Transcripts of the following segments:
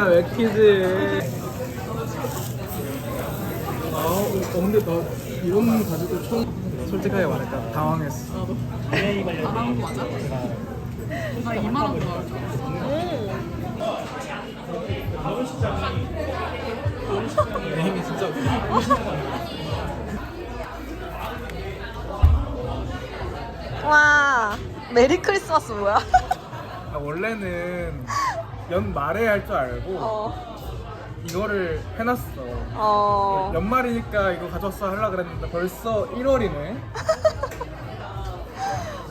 기가 막히지. 아, 어, 근데 나 이런 가지고 처음 솔직하게 말할까 당황했어. 나랑 맞아? 나 이만한 거. 내 힘이 진짜. 와 메리 크리스마스 뭐야? 나 원래는 연 말에 할 줄 알고 어. 이거를 해놨어. 어. 연말이니까 이거 가져왔어 하려 그랬는데 벌써 1월이네.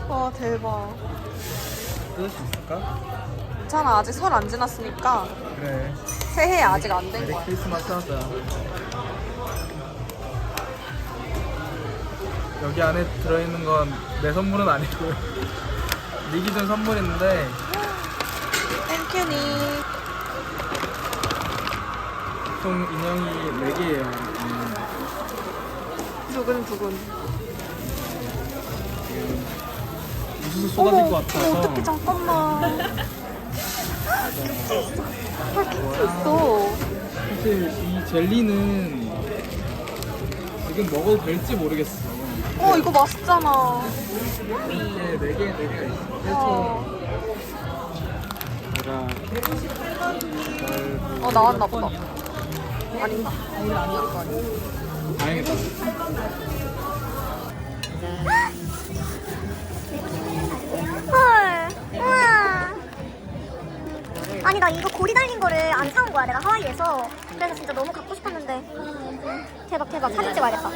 와 대박. 뜯을 수 있을까? 괜찮아 아직 설 안 지났으니까 그래. 새해 아직 안 된 메리 거야. 크리스마스 하자. 여기 안에 들어있는 건 내 선물은 아니고요. 미기 준 선물인데 캔이. 총 인형이 4개예요. 음. 두근두근. 지금 무슨 쏟아질 것 같아서 어떻게 잠깐만. 키트 있어 다 키트 있어. 사실 이 젤리는 지금 먹어도 될지 모르겠어. 어 이거 맛있잖아. 네, 4개, 4개가 있어. 그래서 어. 가어 나왔나 보다. 아닌가? 그거 아니야. 다행이다. 헐. 우와. 아니 나 이거 고리 달린 거를 안 사온 거야 내가 하와이에서 그래서 진짜 너무 갖고 싶었는데 대박 대박 사진 찍어야겠다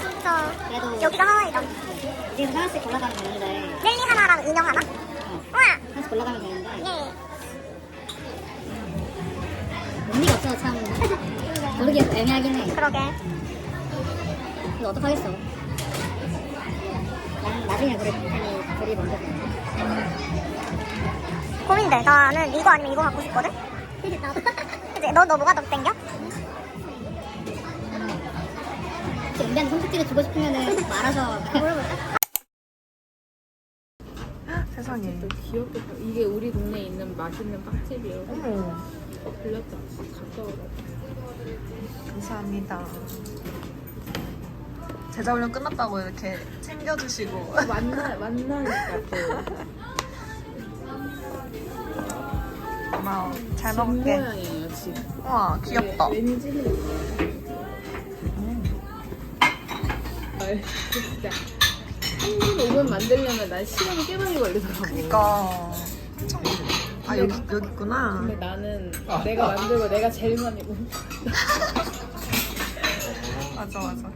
진짜 여기가 하와이다 지금 하나씩 골라가면 되는데 젤리 하나랑 인형 하나 하나씩 골라가면 되는데. 예 의미가 없어서 참 고르기 애매하긴 해. 그러게. 이거 어떡하겠어? 나는 나중에 고를 테니 둘이 먼저. 고민돼 나는 이거 아니면 이거 갖고 싶거든? 나도 그치 너, 너 뭐가 더 땡겨? 은비한테 선택지를 주고 싶으면은 말아서 물어볼까? 세상에. 귀엽겠다. 이게 우리 동네에 있는 맛있는 빵집이에요. 어머 들렸다. 가까워라. 감사합니다. 제자 훈련 끝났다고 이렇게 챙겨주시고. 만나, 만나니까 또. 고마워. 잘 집 먹을게. 모양이에요, 집. 우와 귀엽다. 왠지. 아, 진짜. 한분 오븐 만들려면 난 시간이 꽤 많이 걸리더라고. 그니까. 아 여기 여기 있구나. 근데 나는 내가 만들고 내가 제일 많이 먹어. 맞아 맞아.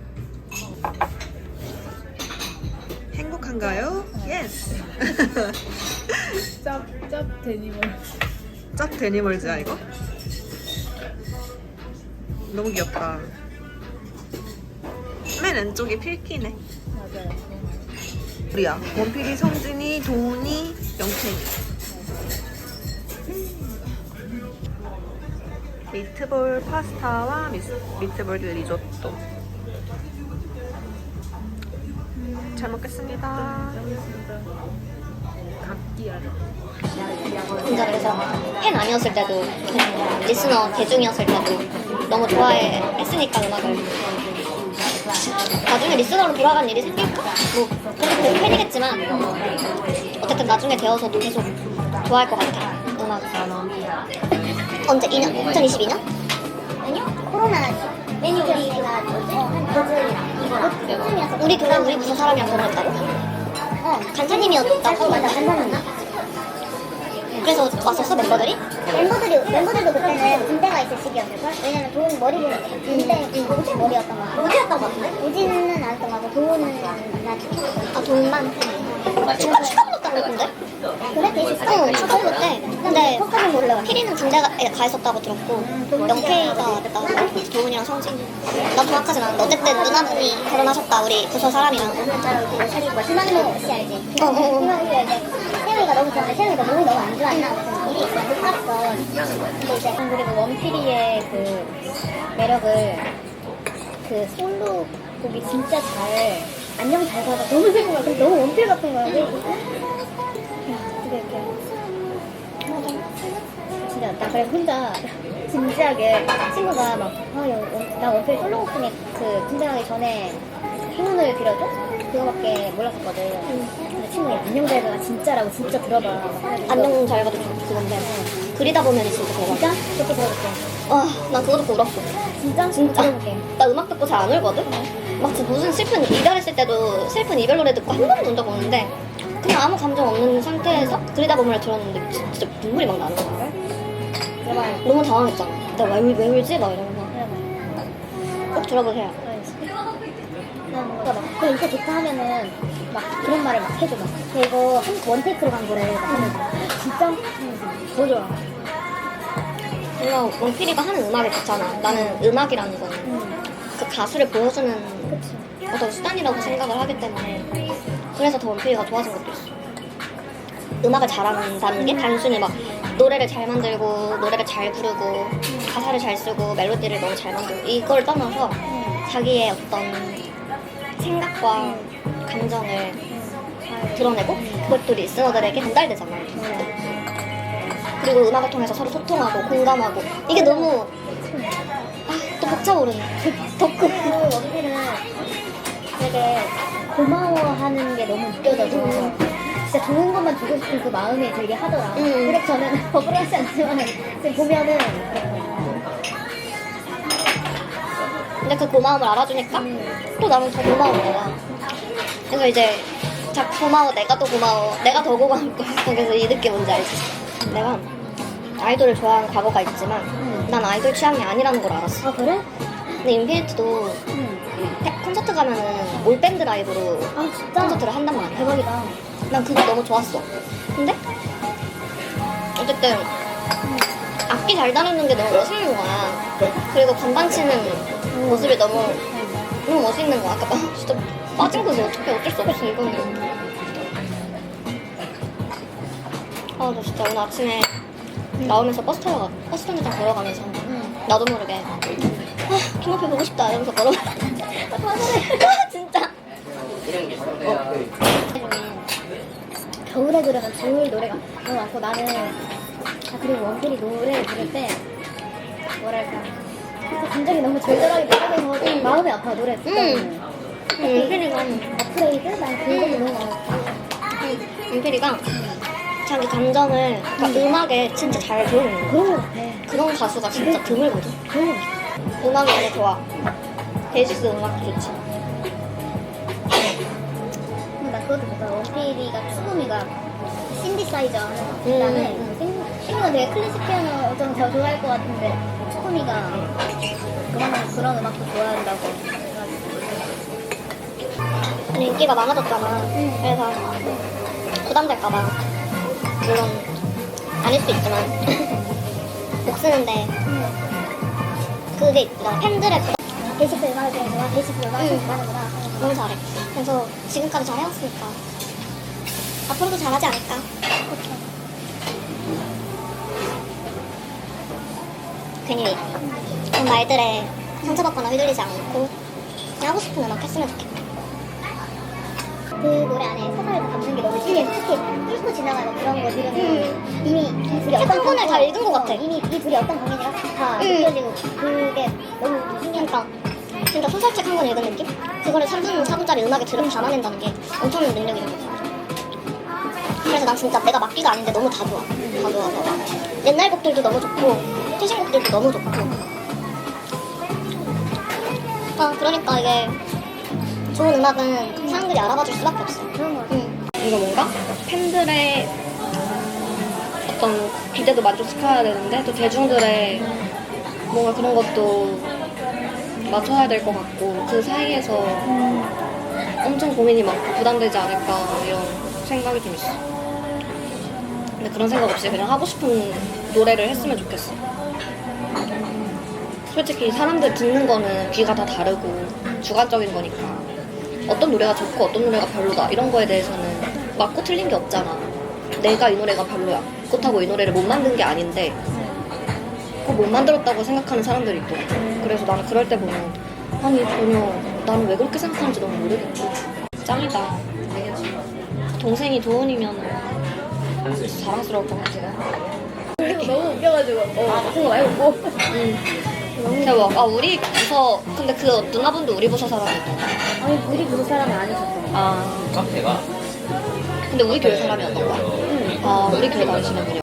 행복한가요? 예스. 짭, 짭 데니멀. 짭 데니멀즈야 이거? 너무 귀엽다. 맨 왼쪽이 필키네. 맞아요. 우리야. 원필이, 성진이, 도훈이, 영채이. 미트볼 파스타와 미스, 미트볼 리조또. 음, 잘 먹겠습니다. 그래서 팬 아니었을 때도 리스너 대중이었을 때도 너무 좋아했으니까 음악을 나중에 리스너로 돌아간 일이 생길까? 뭐 그래도 꼭 팬이겠지만 어쨌든 나중에 되어서도 계속 좋아할 것 같아 음악 언제? 2년? 2022년? 아니요 코로나 매니 우리가 뭐지? 우리 그날 우리 부서 사람이랑 결혼했다고? 어 간사님이었다고? 어, 맞아 간사님이나 그래서 왔었어 멤버들이? 멤버들이 멤버들도 그때는 군대가 있을 시기였을걸? 왜냐면 도훈 머리를 군대 우진 머리였던 거 같아 우지였던 거 같은데? 우진은 안 했던 거 같고 도훈은 나중에 아 돈만 축하 축하 불렀다고 근데? 그래? 베이스 어 축하 불렀대 근데 포카는 몰라 피리는 군대에 가 있었다고 들었고 영케이가 됐다고 들었고 도훈이랑 성진 난 정확하진 않은데 어쨌든 누나분이 결혼하셨다 우리 부서 사람이랑 진짜로 그 사귀고 희망이 혹시 알지? 어, 어, 어. 세영이가 너무 좋아하는데 세영이가 몸이 너무 안 좋아했나 무슨 일이 있어 못 갔어 근데 이제 그리고 원피리의 그 매력을 그 솔로 곡이 진짜 잘 안녕 잘 가서 너무 슬픈 거야. 근데 너무 원필 같은 거야. 그래서 되게 이렇게 진짜 원필이었다. 그래서 혼자 진지하게 친구가 막, 아, 야, 나 원필 솔로 오프닝 그 군대 가기 전에 행운을 빌어줘? 그거밖에 몰랐었거든. 근데 친구가 안녕잘가 진짜라고 진짜 들어봐. 안녕 잘 가도 그건데 그리다 보면 진짜 대박. 진짜? 그렇게 들어볼게. 와, 난 그거 듣고 울었어. 진짜? 진짜. 들어볼게. 나 음악 듣고 잘 안 울거든? 막 진짜 무슨 슬픈 이별했을 때도 슬픈 이별 노래 듣고 한 번도 운적 없는데 그냥 아무 감정 없는 상태에서 그리다 보면을 들었는데 진짜 눈물이 막 나는 거야. 너무 당황했잖아. 내가 왜, 울- 왜 울지? 막 이러면서. 꼭 들어보세요. 난 뭔가 막, 그래, 이거 좋다 하면은 막 그런 말을 막 해줘. 막, 야, 이거 한 원테이크로 간 거래. 막 하면서. 진짜? 좋아. 뭔가 원필이가 하는 음악이 좋잖아. 나는 음악이라는 거는 응. 그 가수를 보여주는 그치. 어떤 수단이라고 생각을 하기 때문에 그래서 더 원필이가 좋아진 것도 있어. 음악을 잘한다는 게 단순히 막 노래를 잘 만들고 노래를 잘 부르고 가사를 잘 쓰고 멜로디를 너무 잘 만들고 이걸 떠나서 자기의 어떤 생각과 감정을 드러내고 그것도 리스너들에게 전달되잖아. 그리고 음악을 통해서 서로 소통하고 공감하고 이게 너무 아, 또 벅차오르네. 덕후. 그 원필은 되게 고마워하는 게 너무 느껴져서 진짜 좋은 것만 주고 싶은 그 마음이 들게 하더라. 음. 그래서 저는 억울하지 않지만 지금 보면은 근데 그 고마움을 알아주니까 또 나는 더 고마운 거야. 그래서 이제 자 고마워 내가 또 고마워 내가 더 고마울 거야. 그래서 이 느낌 뭔지 알지? 내가 아이돌을 좋아하는 과거가 있지만 난 아이돌 취향이 아니라는 걸 알았어. 아 그래? 근데 인피니트도 응. 태- 콘서트 가면은 올밴드 라이브로 아 진짜? 콘서트를 한단 말이야. 대박이다. 난 그거 너무 좋았어. 근데 어쨌든 악기 잘 다루는 게 너무 멋있는 거야. 그리고 건반 치는 모습이 너무 너무 멋있는 거야. 아까 막 진짜 빠진 거지 어떻게 어쩔 수 없어 이거는. 아, 나 진짜 오늘 아침에 나오면서 버스 타러 가, 버스 정류장 걸어가면서 나도 모르게 아, 김호표 보고 싶다 이러면서 걸어. 아, 진짜. 겨울에 들으면 겨울 노래가 너무 많고 나는 아 그리고 원필이 노래를 부를 때 뭐랄까 그 감정이 너무 절절하게 느껴져서 마음이 아파 노래 듣다 보면 음, 윤필이가 업그레이드? 난 그것도 너무 많아 윤필이가 자기 감정을 그러니까 음악에 진짜 잘 드러내는 거야. 그런 거 같아 그런 가수가 진짜 드물거든. 그런 거 같아 음악이 너무 좋아. 베이시스 음악도 좋지. 근데 나 그것도 보다 원필이가 추구미가 신디사이저 하는 그다음에 음. 신디는 되게 클래식 피아노 좀 더 좋아할 것 같은데 추구미가 그런 그런 음악도 좋아한다고 근데 인기가 많아졌잖아. 그래서 부담될까봐. 물론 아닐 수 있지만 목 쓰는데 그게 있잖아. 팬들의 부담 베이시스 음악을 되게 좋아 베이시스 음악을 응. 좋아하는구나 너무 잘해. 그래서 지금까지 잘 해왔으니까 앞으로도 잘하지 않을까. 괜히 그런 말들에 상처받거나 휘둘리지 않고 그냥 하고 싶은 음악 했으면 좋겠다. 그 노래 안에 서사를 담는 게 너무 신기해. 특히 뚫고 지나가는 그런 거 들으면 이미 이 둘이 어떤 세상권을 다 읽은 것 같아. 어, 이미 이 둘이 어떤 관계인지가 다 응. 느껴지고 그게 너무 신기하다. 그러니까 진짜 소설책 한 권 읽은 느낌? 그거를 3분, 4분짜리 음악에 들어 담아낸다는 게 엄청난 능력인 거지. 그래서 난 진짜 내가 맡기가 아닌데 너무 다 좋아. 다 좋아서. 옛날 곡들도 너무 좋고, 최신 곡들도 너무 좋고. 아, 그러니까 이게 좋은 음악은 사람들이 알아봐줄 수밖에 없어. 그런 거. 응. 이거 뭔가 팬들의 어떤 기대도 만족시켜야 되는데 또 대중들의 뭔가 그런 것도 맞춰야 될 것 같고 그 사이에서 엄청 고민이 많고 부담되지 않을까 이런 생각이 좀 있어. 근데 그런 생각 없이 그냥 하고 싶은 노래를 했으면 좋겠어. 솔직히 사람들 듣는 거는 귀가 다 다르고 주관적인 거니까 어떤 노래가 좋고 어떤 노래가 별로다 이런 거에 대해서는 맞고 틀린 게 없잖아. 내가 이 노래가 별로야. 그렇다고 이 노래를 못 만든 게 아닌데 꼭 못 만들었다고 생각하는 사람들이 있더라고. 그래서 나는 그럴 때 보면 아니 전혀 나는 왜 그렇게 생각하는지 너무 모르겠고 짱이다. 동생이 도훈이면 자랑스러울 것 같아. 너무 웃겨가지고 어 같은 거 많이 먹고 대박. 아 우리 부서 근데 그 누나분도 우리 부서 사람이었잖아. 아니 우리 부서 사람이 아니셨어 아 카페가 근데 우리 교회 사람이었던 거야. 아 우리 교회 다니시는군요.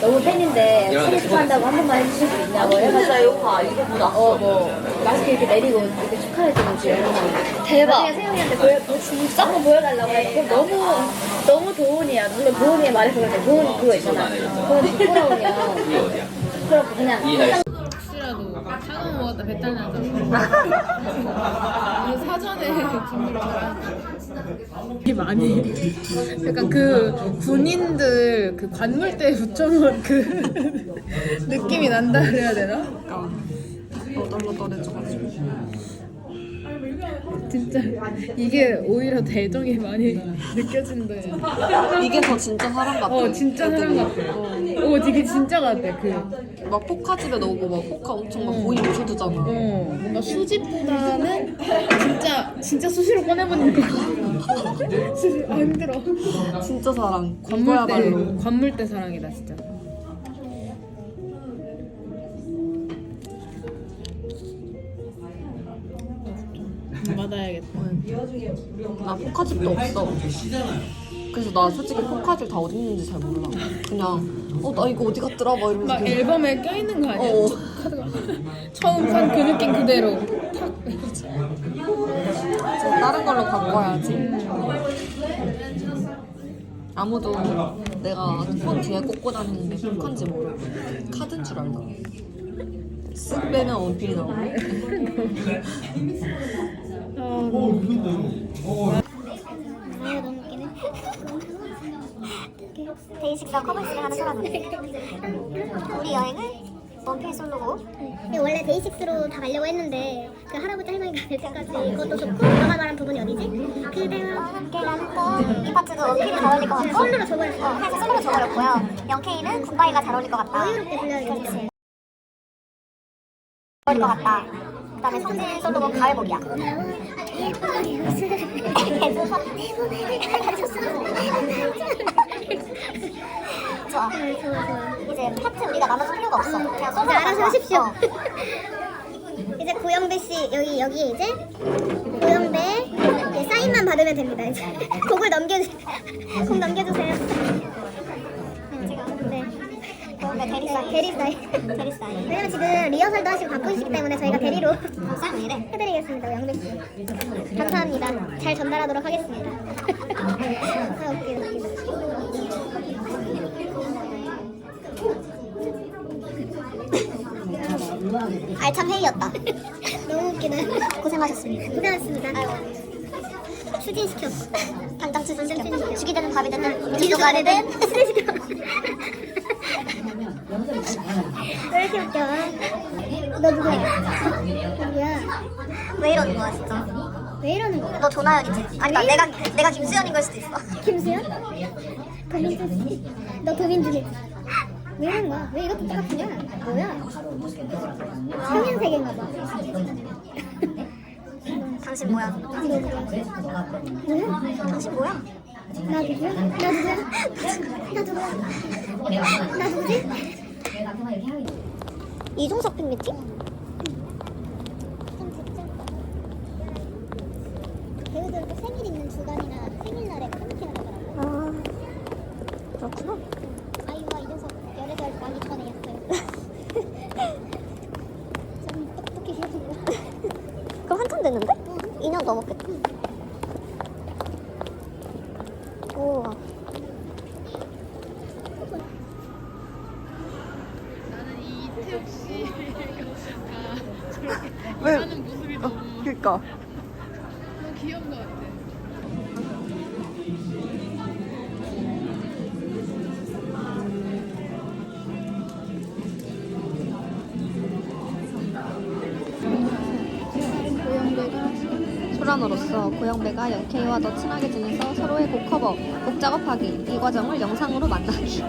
너무 팬인데 이런 생일 데 축하한다고 한 번만 해주실 수 있냐고 해가지고 봐 이게 뭐야? 어뭐 마스크 이렇게 내리고 이렇게 축하해주는 지 대박. 나중에 세영이한테 보여 보- 진짜 한번 보여달라고 해서 너무 너무 도훈이야 물론 도훈이의 말에서 그런데 도훈이 그거 있잖아 도훈이 부끄러우면 이게 어디야? 그럼 그냥 이 날씨 먹었다 배탈 나서 이거 사전에 준비를 이게 많이 약간 그 군인들 그 관물대에 붙여놓은 그 느낌이 난다 그래야 되나? 너덜너덜해져가지고. 진짜 이게 오히려 대정이 많이 느껴진대 이게 더 진짜 사람 같아. 어 진짜 사람 같아 어 되게 진짜 같아 그 막 포카집에 넣고 막 포카 엄청 막 모이 묻혀두잖아. 어, 뭔가 수집보다는 진짜 진짜 수시로 꺼내보는 거. 수시 아 힘들어. 진짜 사랑. 관물대 관물대 사랑이다 진짜. 받아야겠다. 나 포카집도 없어. 그래서 나 솔직히 포카집 다 어디 있는지 잘 몰라. 그냥 어 나 이거 어디 갔더라 막 이러면서 막 그냥 앨범에 껴있는 거 아니야? 어. 카드가 처음 산 그 느낌 그대로 탁. 저 다른 걸로 바꿔야지. 아무도 내가 폰 뒤에 꽂고 다니는데 포카인지 모르고 카드인 줄 알고. 쓱 빼면 원필이 나오고. 아유 너무 웃기네 데이식스와 커버스를 하는 사람인데 우리 여행은 원필 솔로고 원래 데이식스로 다 가려고 했는데 그 할아버지 할머니가 될 때까지 그것도 좋고 너가 말한 부분이 어디지? 그대와 함께 나는 거이 파트도 원필이 잘 어울릴 것 같고 솔로로 줘버렸어 어, 그래서 솔로로 줘버렸고요. 영케이는 굿바이가 잘 어울릴 것 같다. 여유롭게 불러야겠지. 어울릴 것 같다. 그 다음에 성진 솔로곡 가을복이야 좋아. 이제 파트 우리가 나눠줄 필요가 없어. 그냥 솔로 알아서 하십시오. 이제 고영배 씨 여기 여기에 이제 고영배 이제 사인만 받으면 됩니다. 이제 곡을 넘겨주 곡 넘겨주세요. 네, 제가 네. 고영배 대리 사인 대리 사인 대리 사인. 왜냐면 지금 리허설도 하시고 바쁘시기 때문에 저희가 대리로 해드리겠습니다. 영배 씨. 감사합니다. 잘 전달하도록 하겠습니다. 아 웃기다 웃기다. 알찬 회의였다. 너무 웃기네. 고생하셨습니다. 고생하셨습니다. 추진시켰어. 당장 추진시켰어. 죽이 되는 밥이 되든 뒤로가 되든 추진시켜. 왜 이렇게 웃겨? 너 누구야? 누구야? 왜 이러는 거야 진짜? 왜 이러는 거야? 너 조나연이지? 아니다 내가 내가 김수현인 걸 수도 있어. 김수현? 너 도민주지. 왜 이러는 거야? 왜 이것도 똑같은 거야? 뭐야? 성현색인가 봐. 당신 뭐야? 뭐야? 당신 뭐야? 나 누구야? 나 누구야? 나 누구야? 나 누구지? 이종석 팬미팅? 배우들은 또 생일 있는 주간이나 생일날에 팬미팅을 하더라고. 아, 그렇구나. 아이유와 이종석 연애절 나기 전에 했어요. 좀 똑똑히 해준 거야. 그럼 한참 됐는데? 2년 넘었겠다. 우와. 나는 이태욱 씨가 왜? 하는 모습이 너무 그니까. 너무 귀여운 것 같아. 소란으로서 고영배가 영케이와 더 친하게 지내서 서로의 곡 커버, 곡 작업하기 이 과정을 영상으로 만나기.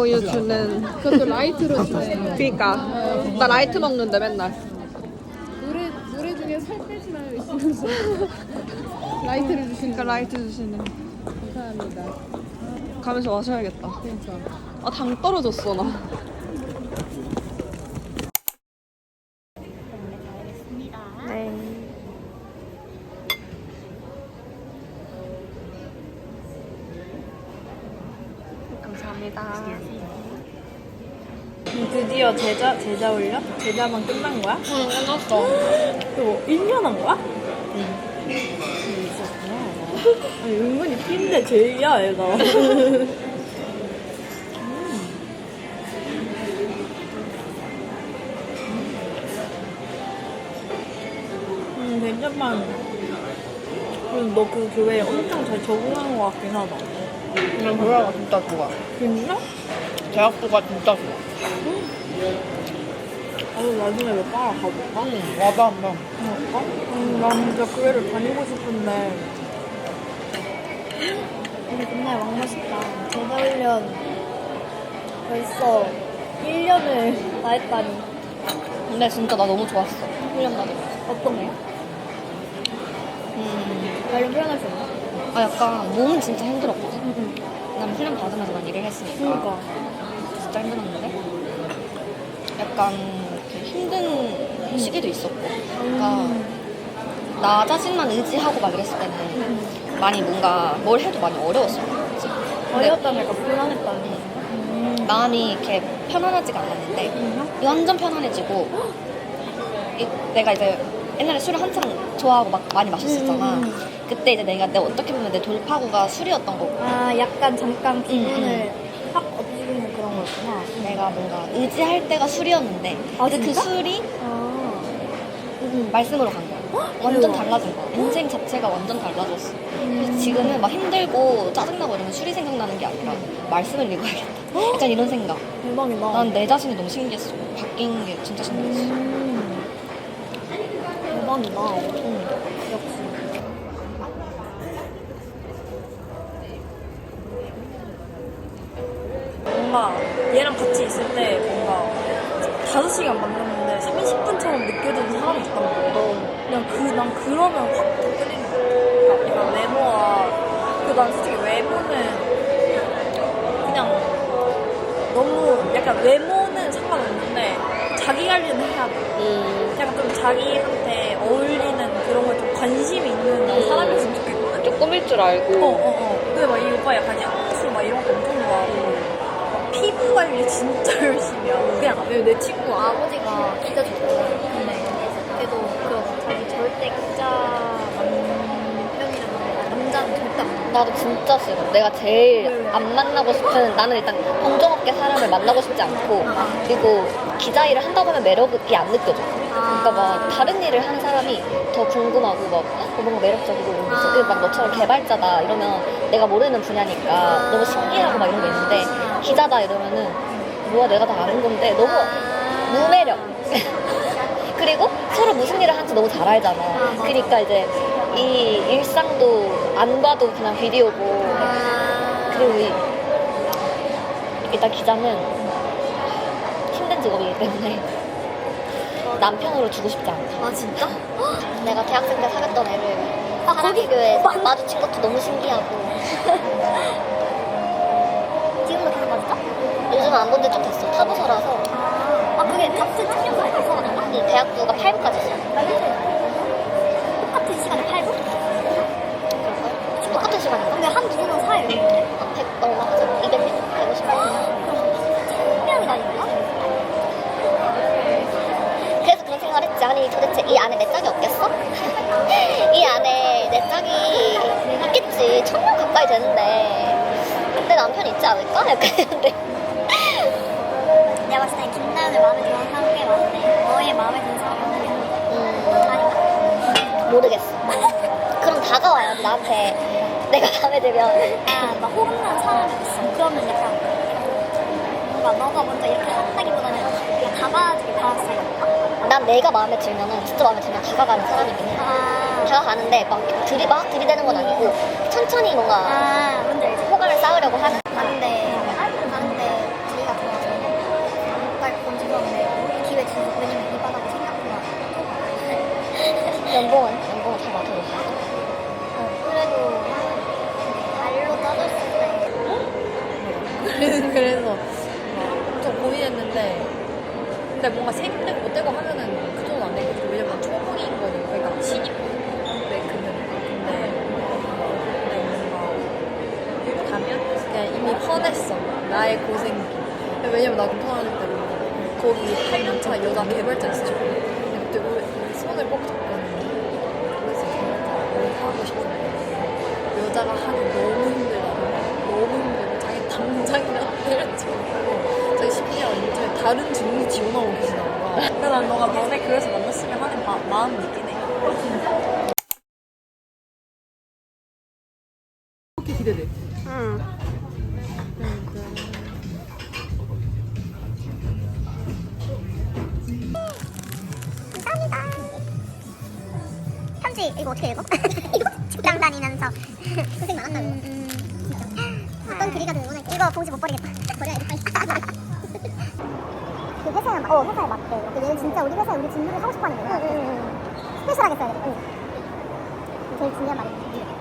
우유 주는 그것도 라이트로 주네. 그니까 나 라이트 먹는데 맨날 노래 노래 중에 살 빼지 마요 있으면서 라이트를 주시는 그러니까 라이트 주시는 감사합니다. 가면서 마셔야겠다 그러니까. 아 당 떨어졌어 나 네. 감사합니다. 드디어 제자 제자 훈련? 제자만 끝난 거야? 응, 끝났어. 그거 1년 한 거야? 응. 아니 은근히 핀데 제일이야 얘가. 음, 괜찮만. 너그 교회에 엄청 잘 적응한 것 같긴 하다. 그냥 교회가 진짜 좋아. 진짜? 대학교가 진짜 좋아. 아, 나중에 몇번 가볼까? 응, 와봐 한번. 그럴까? 음, 나 진짜 교회를 다니고 싶은데. 근데 정말 왕맛있다. 제자훈련 벌써 1년을 다 했다니. 근데 진짜 나 너무 좋았어. 훈련 다니고. 어떤 게? 음, 말로 표현할 수 없나? 아 약간 몸은 진짜 힘들었거든. 왜냐면 훈련 받으면서 난 일을 했으니까. 그러니까. 진짜 힘들었는데 약간 이렇게 힘든 시기도 있었고 그러니까 나 자신만 의지하고 막 이랬을 때는 많이 뭔가 뭘 해도 많이 어려웠어 그치? 근데 어려웠다는 약간 불안했다는. 마음이 이렇게 편안하지가 않았는데 완전 편안해지고 이- 내가 이제 옛날에 술을 한창 좋아하고 막 많이 마셨었잖아. 그때 이제 내가 내 어떻게 보면 내 돌파구가 술이었던 거고. 아, 약간 잠깐 기분을 음, 거였구나. 내가 뭔가 의지할 때가 술이었는데 아, 근데 그 진짜? 술이 아. 말씀으로 간 거야. 완전 달라진 거야. 인생 자체가 완전 달라졌어. 그래서 지금은 막 힘들고 짜증나고 이러면 술이 생각나는 게 아니라 말씀을 읽어야겠다. 약간 이런 생각. 대박이다. 난 내 자신이 너무 신기했어. 바뀐 게 진짜 신기했어. 음. 대박이다. 응. 뭔가 얘랑 같이 있을 때 뭔가 5시간 만났는데 30분처럼 느껴지는 사람이 있단 말이야. 그냥 그, 난 그러면 확 끌리는 거야. 그러니까 외모와, 그 난 솔직히 외모는 그냥 너무 약간 외모는 상관없는데 자기 관리는 해야 돼. 음, 약간 좀 자기한테 어울리는 그런 거에 좀 관심이 있는 음. 사람이었으면 좋겠거든? 좀 꾸밀 줄 알고. 어, 어, 어. 근데 막 이 오빠 약간 향수 막 이런 거 엄청 좋아하고 막 피부 관리 진짜 열심히 하고 그냥 왜내 친구 아 아버지가 기자 좋거든. 근데 걔도 그 자기 절대 기자 남편이랑 남자는 절대 안. 나도 진짜 싫어. 내가 제일 안 만나고 싶은 나는 일단 공정업계 사람을 만나고 싶지 않고 그리고 기자 일을 한다 보면 매력이 안 느껴져. 그러니까 막 다른 일을 하는 사람이 더 궁금하고 막 어, 뭔가 매력적이고 그래서 그막 너처럼 개발자다 이러면 내가 모르는 분야니까 너무 신기하고 막 이런 게 있는데 기자다 이러면은 뭐야 내가 다 아는 건데 너무 무매력. 그리고 서로 무슨 일을 하는지 너무 잘 알잖아. 그러니까 이제 이 일상도 안 봐도 그냥 비디오고 그리고 이, 일단 기자는 힘든 직업이기 때문에 남편으로 두고 싶지 않아. 아 진짜? 내가 대학생 때 사귀었던 애를 아, 교회 마주친 것도 너무 신기하고. 마주쳐? 요즘은 안본지 좀 됐어. 타부서라서. 아 그게 같은 학년까지 가서 하는가? 응, 대학부가 8부까지 있어. 똑같은 시간에 8부? 그럴걸? 똑같은 시간인가? 근데 한 부는 사요. 아, 100 얼마 하죠? 200명? 150명? 명이나 있나? 그래서 그런 생각을 했지. 아니 도대체 이 안에 내 짝이 없겠어? 이 안에 내 짝이 있겠지. 천명 가까이 되는데 내 남편 있지 않을까? 약간 이런데 내가 봤을 때 김나연을 마음에 드는 사람 꽤 많은데 너의 마음에 드는 사람은 음, 아닌가? 모르겠어. 그럼 다가와야지 나한테 내가 마음에 들면 아, 막 호감나는 사람이 있어. 그러면 약간 뭔가 너가 먼저 이렇게 한다기보다는 그냥 다가주길 바랐어요. 난 내가 마음에 들면은 진짜 마음에 들면 다가가는 사람이긴 해. 아, 다가가는데 막 들이 막 들이대는 건 아니고 천천히 뭔가 아, 뭔지 알지? 호감을 쌓으려고 하는. 아는데, 아는데 자기가 좋아서 빨리 건 죄송한데 기회 주고 왜냐면 이 바닥이 생각보다 연봉은 연봉은 잘 맞춰줬어. 어, 그래도 발로 따졌을 때 그래서 그래서 막좀 고민했는데 근데 뭔가 세입되고 못 되고 하면은 그 정도는 안 되겠지 왜냐면 초봉인 거니까 그러니까 신입 네 그러니까 근데 근데 뭔가 가면 그냥 뻔했어. 나의 고생기. 왜냐면 나 공통하는 때로 거기 8년차 여자 개발자 있었죠 그때 우리, 손을 꼭 잡거든요. 그래서 개발자 하고 싶은데 여자가 하기 너무 힘들다고 너무 힘들고 자기 당장이라도 때려치고. 자기 심리가 요즘에 다른 직무 지원하고 계시나 봐 근데 난 너가 너네 교회에서 만났으면 하는 마, 마음이 있긴 해. 기대돼 이거 어떻게 읽어? 이거 직장 다니면서 고생 많았다고. 어떤 글이 가든 응원할게. 이거 봉지 못 버리겠다. 버려야지 빨리. 그 회사에 맞, 어 회사에 맞대. 그 얘는 진짜 우리 회사에 우리 직무를 하고 싶어 하는 거야. 스페셜하게 써야 돼. 응. 제일 중요한 말이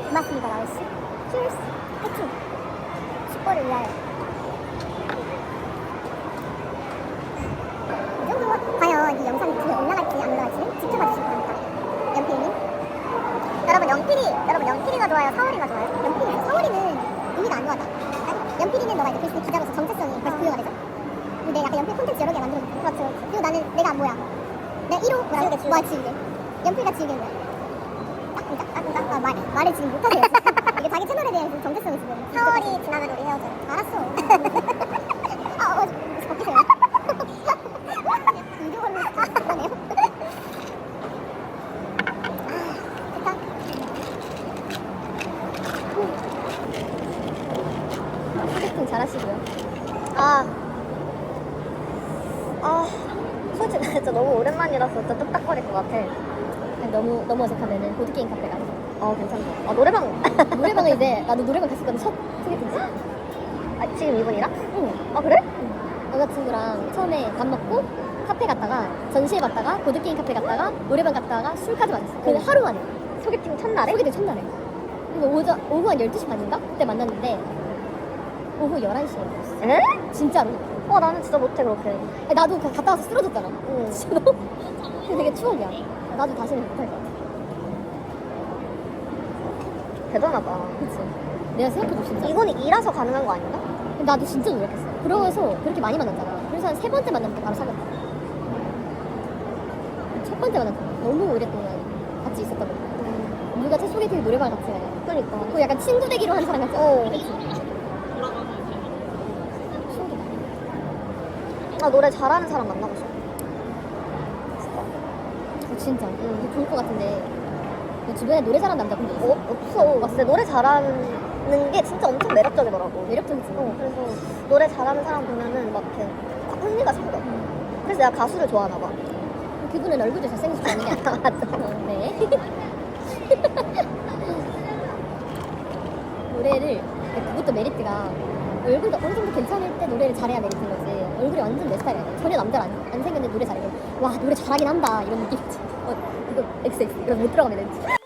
고맙습니다 나을 씨. Cheers. 화이팅. 축보를 위하여. 이 정도 과연 이 영상이 올라갈지 안 올라갈지는 지켜봐 주시기 바랍니다. 연필님. 여러분 연필이 연필이가 좋아요 사월이가 좋아요 연필이 사월이는 의미가 안 좋아다 연필이는 너가 이제 글쓰기 기자로서 정체성이 벌써 부여가 되죠 근데 약간 연필 콘텐츠 여러 개 만들어줬어 그렇죠 그리고 나는 내가 뭐야 내가 1호 뭐라고 뭐야 지우개 연필과 지우개인 거야 딱 딱 딱딱 아, 말, 말을 지금 못하세요 이게 자기 채널에 대한 정체성이 지금 사월이 지나면 우리 헤어져 알았어 아 어, 벗기세요 이거 걸로 하네요 됐다 소개팅 잘하시고요. 아, 아, 솔직히 나 진짜 너무 오랜만이라서 진짜 뚝딱거릴 것 같아. 너무 너무 어색하면은 보드 게임 카페 가서. 어 괜찮다. 아 노래방 노래방을 이제 나도 노래방 갔었거든 첫 소개팅. 아 지금 이분이랑? 응. 아 그래? 응. 여자친구랑 처음에 밥 먹고 카페 갔다가 전시회 갔다가 보드 게임 카페 갔다가 노래방 갔다가 술까지 마셨어. 근데 하루 만에. 소개팅 첫날에? 소개팅 첫날에. 그래서 오전, 오후 한 12시 반인가? 그때 만났는데 오후 11시에 에? 진짜로 어 나는 진짜 못해 그렇게 아니, 나도 가- 갔다 와서 쓰러졌잖아 응 진짜 되게 추억이야. 나도 다시는 못할 것 같아. 대단하다. 그치. 내가 생각해도 진짜. 이건 일하서 가능한 거 아닌가? 나도 진짜 노력했어. 그러면서 그렇게 많이 만났잖아. 그래서 한 세 번째 만날 때 바로 사귀었다. 첫 번째 만났잖아. 너무 오랫동안 같이 있었다 보니까 누가 첫 소개팅 노래방 같이 가냐. 그러니까. 그 약간 친구 되기로 한 사람 같지? 어. 그치? 나 노래 잘하는 사람 만나고 싶어. 진짜. 응. 좋을 것 같은데. 너 주변에 노래 잘하는 남자분들 있어? 어, 없어. 어, 근데 노래 잘하는 게 진짜 엄청 매력적이더라고. 매력적이지. 어, 그래서 노래 잘하는 사람 보면은 막 이렇게 확 흥미가 생겨. 음. 그래서 내가 가수를 좋아하나 봐. 그분은 얼굴도 잘생겨서 좋아하는 게 아니야. 맞아. 어, 네. 노래를 네, 그것도 메리트가 얼굴도 어느 정도 괜찮을 때 노래를 잘해야 메리트인 거지. 얼굴이 완전 내 스타일이야. 전혀 남자 안, 안 생겼는데 노래 잘해. 와 노래 잘하긴 한다 이런 느낌이지. 이거 XX 이거 못 들어갑니다.